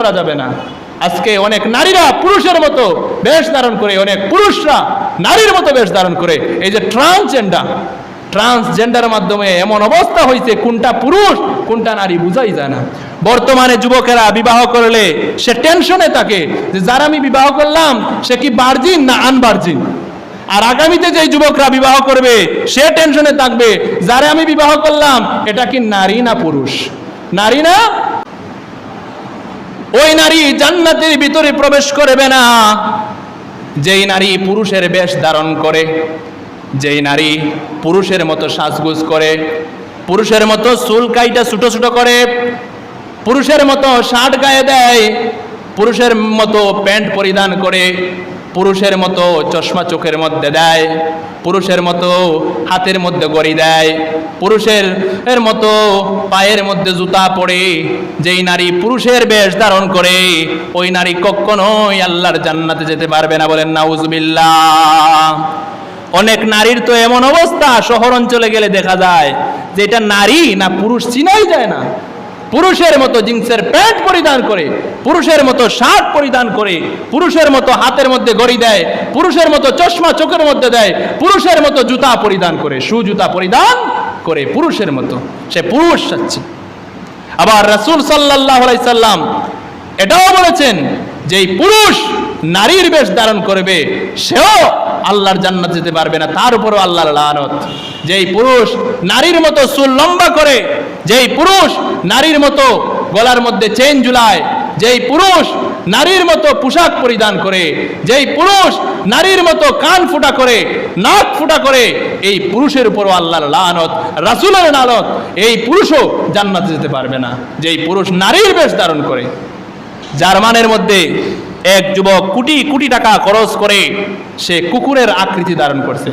করা যাবে না। আজকে অনেক নারীরা পুরুষের মতো বেশ ধারণ করে, অনেক পুরুষরা নারীর মতো বেশ ধারণ করে। এই যে ট্রান্সজেন্ডার ট্রান্সজেন্ডার মাধ্যমে এমন অবস্থা হয়েছে, কোনটা পুরুষ, কোনটা নারী বুঝাই যায় না। বর্তমানে যুবকেরা বিবাহ করলে সে টেনশনে থাকে যে যারা আমি বিবাহ করলাম, সে কি বার্জিন না আনবার্জিন আর আগামীতে যে যুবকরা বিবাহ করবে, সে টেনশনে থাকবে, যারা আমি বিবাহ করলাম, এটা কি নারী না পুরুষ? নারী না ওই নারী জান্নাতের ভিতরে প্রবেশ করবে না। যেই নারী পুরুষের বেশ ধারণ করে, যেই নারী পুরুষের মতো সাজগুজ করে, পুরুষের মতো চুল কাইটা ছোট ছোট করে, পুরুষের মতো শার্ট গায়ে দেয়, পুরুষের মতো প্যান্ট পরিধান করে, পুরুষের মতো চশমা চোখের মধ্যে দেয় পুরুষের মতো হাতের মধ্যে গড়ি দেয়, পুরুষের এর মতো পায়ের মধ্যে জুতা পরে, যেই নারী পুরুষের বেশ ধারণ করে, ওই নারী কখনোই আল্লাহর জান্নাতে যেতে পারবে না বলেন, নাউজুবিল্লাহ। অনেক নারীর তো এমন অবস্থা, শহর অঞ্চলে গেলে দেখা যায় যে এটা নারী না পুরুষ চিনাই যায় না। পুরুষের মতো জিন্সের প্যান্ট পরিধান করে, পুরুষের মতো শার্ট পরিধান করে, পুরুষের মতো হাতের মধ্যে গড়ি দেয়, পুরুষের মতো চশমা চোখের মধ্যে দেয়, পুরুষের মতো জুতা পরিধান করে সু জুতা পরিধান করে পুরুষের মতো। সে পুরুষ চাচ্ছে আবার রাসুল সাল্লাহ সাল্লাম এটাও বলেছেন যে এই পুরুষ নারীর বেশ ধারণ করবে, সেও আল্লাহর জান্নাত যেতে পারবে না, তার উপরও আল্লাহর লানত। যেই পুরুষ নারীর মতো চুল লম্বা করে, যেই পুরুষ নারীর মতো গলার মধ্যে চেন ঝুলায়, যেই পুরুষ নারীর মতো পোশাক পরিধান করে, যেই পুরুষ নারীর মতো কান ফুটা করে, নাক ফুটা করে, এই পুরুষের উপরও আল্লাহর লানত, রাসূলের লানত, এই পুরুষও জান্নাতে যেতে পারবে না। যেই পুরুষ নারীর বেশ ধারণ করে জার্মানের মধ্যে এক যুবক কোটি কোটি টাকা খরচ করে সে কুকুরের আকৃতি ধারণ করছে।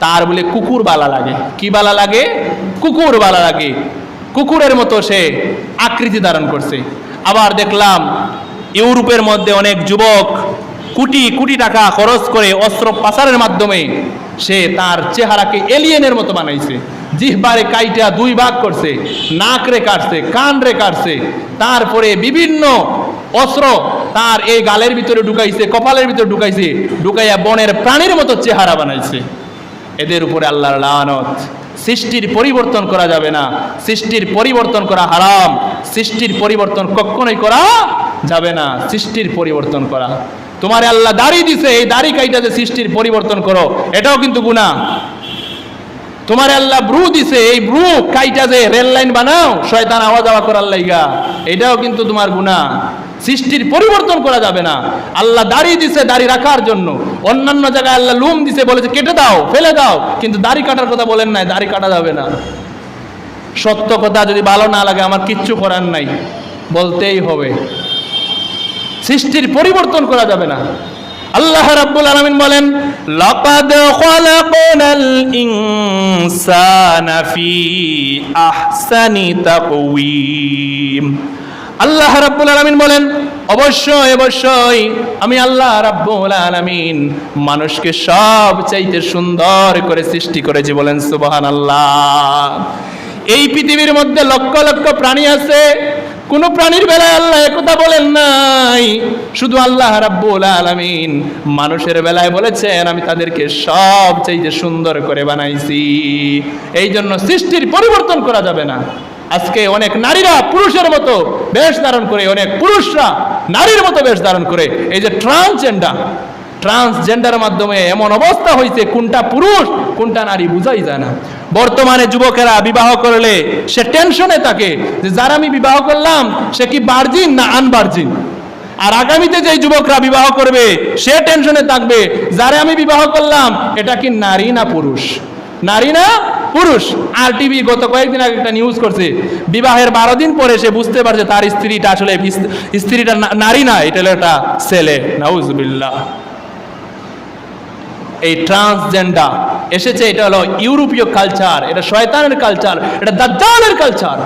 তার বলে, কুকুর বালা লাগে। কি বালা লাগে? কুকুর বালা লাগে। কুকুরের মতো সে আকৃতি ধারণ করছে। আবার দেখলাম, ইউরোপের মধ্যে অনেক যুবক কোটি কোটি টাকা খরচ করে অস্ত্র পাচারের মাধ্যমে সে তার চেহারাকে এলিয়েনের মতো বানাইছে। জিহবারে কাইটা দুই ভাগ করছে, নাক রে কাটছে, কান রে কাটছে। তারপরে বিভিন্ন অস্ত্র তার এই গালের ভিতরে ঢুকাইছে, কপালের ভিতরে ঢুকাইছে, ঢুকাইয়া বনের প্রাণীর মতো চেহারা বানাইছে। এদের উপরে আল্লাহর লানত। সৃষ্টির পরিবর্তন করা যাবে না। সৃষ্টির পরিবর্তন করা হারাম। সৃষ্টির পরিবর্তন কখনোই করা যাবে না। সৃষ্টির পরিবর্তন করা। তোমার আল্লাহ দাড়ি দিছে, এই দাড়ি কাইটা যে সৃষ্টির পরিবর্তন করো, এটাও কিন্তু গুণা তোমার আল্লাহ ব্রু দিছে, এই ব্রু কাইটা যে রেল লাইন বানাও, শয়তান আওয়া যাওয়া করার লাইগা। এটাও কিন্তু তোমার গুণা সৃষ্টির পরিবর্তন করা যাবে না। আল্লাহ দাড়ি দিছে দাড়ি রাখার জন্য। অন্যান্য জায়গায় আল্লাহ লুম দিছে, বলেছে কেটে দাও, ফেলে দাও। কিন্তু দাড়ি কাটার কথা বলেন নাই, দাড়ি কাটা যাবে না। সত্য কথা যদি ভালো না লাগে, আমার কিচ্ছু করার নাই। বলতেই হবে। সৃষ্টির পরিবর্তন করা যাবে না। আল্লাহ রাব্বুল আলামিন বলেন, লাকাদ খলাকনাল ইনসানা ফি আহসানি তাকওয়িম। আল্লাহ রাব্বুল আলামিন বলেন, অবশ্যই অবশ্যই আমি আল্লাহ রাব্বুল আলামিন মানুষকে সব চাইতে সুন্দর করে সৃষ্টি করেছি বলেন সুবহানাল্লাহ। এই পৃথিবীর মধ্যে লক্ষ লক্ষ প্রাণী আছে কোন প্রাণীর বেলায় আল্লাহ একথা বলেন নাই। শুধু আল্লাহ রাব্বুল আলামিন মানুষের বেলায় বলেছেন, আমি তাদেরকে সব চাইতে সুন্দর করে বানাইছি। এই জন্য সৃষ্টির পরিবর্তন করা যাবে না। আজকে অনেক নারীরা পুরুষের মতো বেশ ধারণ করে, অনেক পুরুষরা নারীর মতো বেশ ধারণ করে। এই যে ট্রান্সজেন্ডার ট্রান্সজেন্ডার মাধ্যমে এমন অবস্থা হয়েছে, কোনটা পুরুষ, কোনটা নারী বুঝাই যায় না। বর্তমানে যুবকেরা বিবাহ করলে সে টেনশনে থাকে যে যারা আমি বিবাহ করলাম, সে কি বার্জিন না আনবার্জিন আর আগামীতে যে যুবকরা বিবাহ করবে, সে টেনশনে থাকবে, যারা আমি বিবাহ করলাম, এটা কি নারী না পুরুষ? নারী না পুরুষ। আর টিভি গত কয়েকদিন আগে একটা নিউজ করছে, বিবাহের বারো দিন পরে সে বুঝতে পারছে তার স্ত্রীটা আসলে স্ত্রীটা নারী না, এটা একটা ছেলে। নাউজুবিল্লাহ। এই ট্রান্সজেন্ডার এসেছে এটা হলো ইউরোপীয় কালচার এটা শয়তানের কালচার এটা দাজ্জালের কালচার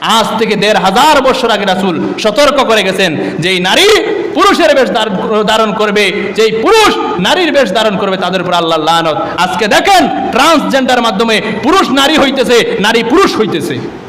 আজ থেকে দেড় হাজার বছর আগে রাসুল সতর্ক করে গেছেন যে এই নারী পুরুষের বেশ ধারণ- করবে যেই পুরুষ নারীর বেশ ধারণ করবে, তাদের উপর আল্লাহ আজকে দেখেন ট্রান্সজেন্ডার মাধ্যমে পুরুষ নারী হইতেছে, নারী পুরুষ হইতেছে।